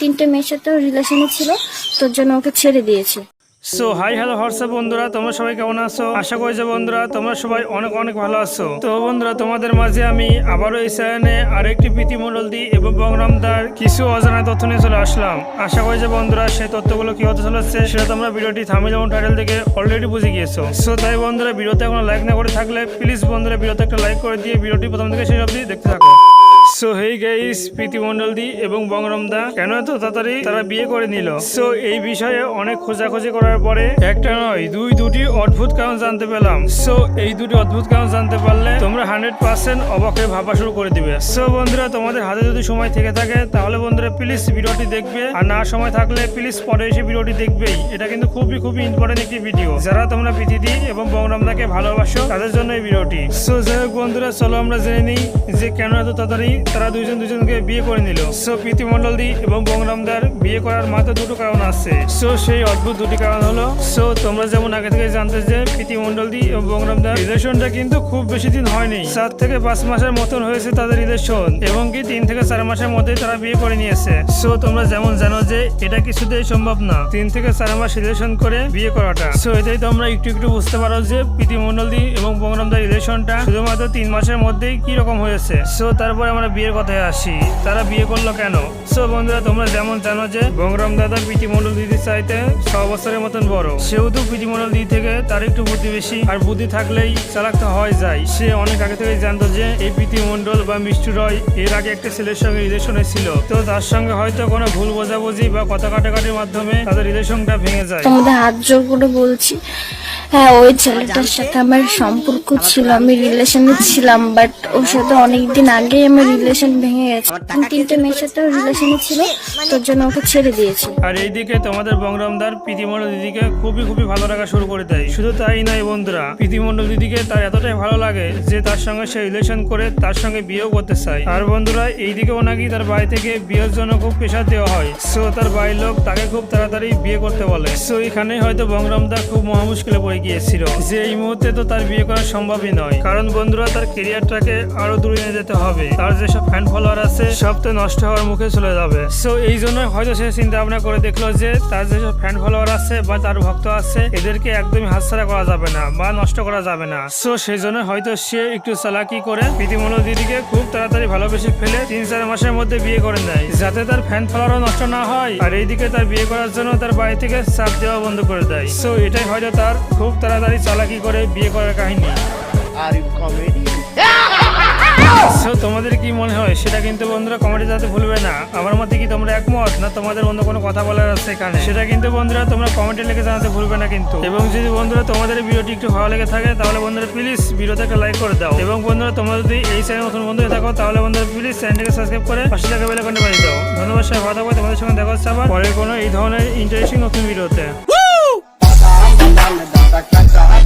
তিনটে মেয়ের সাথে রিলেশনে ছিল, তোর জন্য ওকে ছেড়ে দিয়েছে। সো হাই হ্যালো হোয়াটসঅ্যাপ বন্ধুরা? তোমরা সবাই কেমন আছো? আশা করি যে বন্ধুরা তোমরা সবাই অনেক অনেক ভালো আছো। তো বন্ধুরা, তোমাদের মাঝে আমি আবারও এই চ্যানেলে আরেকটি প্রীতি মণ্ডল দি এবং বংরামদার কিছু অজানা তথ্য নিয়ে চলে আসলাম। আশা করি যে বন্ধুরা সেই তথ্যগুলো কি হতে চলেছে সেটা তোমরা ভিডিওটি থামে যেমন টাইটেল থেকে অলরেডি বুঝে গিয়েছো। সো তাই বন্ধুরা, ভিডিওতে এখন লাইক না করে থাকলে প্লিজ বন্ধুরা ভিডিওতে একটা লাইক করে দিয়ে ভিডিওটি প্রথম থেকে শেষ অবধি দেখতে থাকো। So hey guys Priti Mondal দি এবং বংরমদা কেন এত তাড়াতাড়ি তারা বিয়ে করে নিল সো এই বিষয়ে অনেক খোঁজাখুঁজি করার পরে একটা নয় দুই দুটি অদ্ভুত কারণ জানতে পেলাম সো এই দুটি অদ্ভুত কারণ জানতে পারলে তোমরা হান্ড্রেড পার্সেন্ট অবাক হয়ে ভাবা শুরু করে দিবে সো বন্ধুরা তোমাদের হাতে যদি সময় থেকে থাকে তাহলে বন্ধুরা প্লিজ ভিডিওটি দেখবে আর না সময় থাকলে প্লিজ পরে এসে ভিডিওটি দেখবেই এটা কিন্তু খুবই খুবই ইম্পর্টেন্ট একটি ভিডিও যারা তোমরা পৃথিবী এবং বংরমদাকে ভালোবাসো তাদের জন্য এই ভিডিওটি সো যাই হোক বন্ধুরা চলো আমরা জেনে নিই যে কেন এত তাড়াতাড়ি তারা দুজন দুজনকে বিয়ে করে নিল। সো প্রীতি মন্ডল দি এবং বংরামদার বিয়ে করার মাত্র দুটো কারণ আছে। সো সেই অদ্ভুত দুটি কারণ হলো, সো তোমরা যেমন আগে থেকে জানতে যে প্রীতি মন্ডল দি এবং বংরামদার রিলেশনটা কিন্তু খুব বেশি দিন হয়নি। সাত থেকে পাঁচ মাসের মতন হয়েছে তাদের রিলেশন, এবং কি তিন থেকে চার মাসের মধ্যে তারা বিয়ে করে নিয়েছে। সো তোমরা যেমন জানো যে এটা কিছুতেই সম্ভব না, তিন থেকে চার মাস রিলেশন করে বিয়ে করাটা। সো এটাই তোমরা একটু একটু বুঝতে পারো যে প্রীতি মন্ডল দি এবং বংরামদার রিলেশনটা শুধুমাত্র তিন মাসের মধ্যেই কি রকম হয়েছে। সো তারপরে আমরা বিয়ের কথায় আসি। তারা বিয়ে করল কেন? সো বন্ধুরা, তোমরা যেমন জানো যে বংরাম দাদা প্রীতি মন্ডল দিদির চাইতে ছ বছরের মতন বড়। সেহেতু প্রীতি মন্ডল দিদি থেকে তার একটু বুদ্ধি বেশি, আর বুদ্ধি থাকলেই চালাক তো হয় যায়। সে অনেক আগে থেকে জানতো যে এই প্রীতি মন্ডল বা মিষ্টি রয় এর আগে একটা ছেলের সঙ্গে রিলেশনে ছিল তো তার সঙ্গে হয়তো কোনো ভুল বোঝাবুঝি বা কথা কাটাকাটির মাধ্যমে তাদের রিলেশনটা ভেঙে যায়। তোমাদের হাত জোর করে বলছি। হ্যাঁ ওই ছেলেটার সাথে আমার সম্পর্ক ছিল, আমি রিলেশনে ছিলাম বাট ওর সাথে অনেকদিন আগেই আমার রিলেশন ভেঙে গেছে। তিনটে মেয়ের সাথে রিলেশনে ছিল, তোর জন্য ওকে ছেড়ে দিয়েছে। আর এইদিকে তোমাদের বংরামদার প্রীতিমণ্ডল দিদিকে খুবই খুবই ভালো লাগা শুরু করে দেয়। শুধু তাই নয় বন্ধুরা প্রীতিমণ্ডল দিদিকে তার এতটাই ভালো লাগে যে তার সঙ্গে সে রিলেশন করে তার সঙ্গে বিয়েও করতে চায়। আর বন্ধুরা, এইদিকেও নাকি তার বাড়ি থেকে বিয়ের জন্য খুব প্রেশার দেওয়া হয়। সো তার বাড়ির লোক তাকে খুব তাড়াতাড়ি বিয়ে করতে বলে। সো এখানে হয়তো বংরামদা খুব মহা মুশকিলে গিয়েছিল। যে এই মুহূর্তে তো তার বিয়ে করা সম্ভবই নয়। কারণ বন্ধুরা, তার কেরিয়ারটাকে আরও দূরে নিয়ে যেতে হবে। তার যেসব ফ্যান ফলোয়ার আছে, সব তো নষ্ট হওয়ার মুখে চলে যাবে। সো এই জন্য হয়তো সে চিন্তা ভাবনা করে দেখল যে, তার যেসব ফ্যান ফলোয়ার আছে বা তার ভক্ত আছে, এদেরকে একদমই হাতছাড়া করা যাবে না বা নষ্ট করা যাবে না। সো সেই জন্য হয়তো সে একটু চালাকি করে প্রীতিমূল দিদিকে খুব তাড়াতাড়ি ভালোবেসে ফেলে তিন চার মাসের মধ্যে বিয়ে করে নেয়। যাতে তার ফ্যান ফলোয়ারও নষ্ট না হয়, আর এইদিকে তার বিয়ে করার জন্য তার বাড়ি থেকে চাপ দেওয়া বন্ধ করে দেয়। সো এটাই হয়তো তার খুব তাড়াতাড়ি চালাকি করে বিয়ে করার কাহিনী? You সো তোমাদের কি মনে হয়? সেটা কিন্তু বন্ধুরা কমেন্টে জানাতে ভুলবে না। আমার মতে কি তোমরা একমত? না তোমাদের অন্য কোনো কথা বলার আছে এখানে? সেটা কিন্তু বন্ধুরা তোমরা কমেন্টে লিখে জানাতে ভুলবে না কিন্তু। এবং যদি বন্ধুরা তোমাদের ভিডিওটি একটু ভালো লেগে থাকে তাহলে বন্ধুরা প্লিজ ভিডিওতে একটা লাইক করে দাও। এবং বন্ধুরা তোমরা যদি এই চ্যানেল নতুন বন্ধু হয়ে থাকো তাহলে বন্ধুরা প্লিজ চ্যানেলটিকে সাবস্ক্রাইব করে পাশে থাকা বেল আইকনটি বাজিয়ে দাও। ধন্যবাদ সবাই ভালো থাকবে তোমাদের সঙ্গে দেখা হচ্ছে আবার পরের কোনো এই ধরনের ইন্টারেস্টিং নতুন ভিডিওতে। Hasta cancha, hasta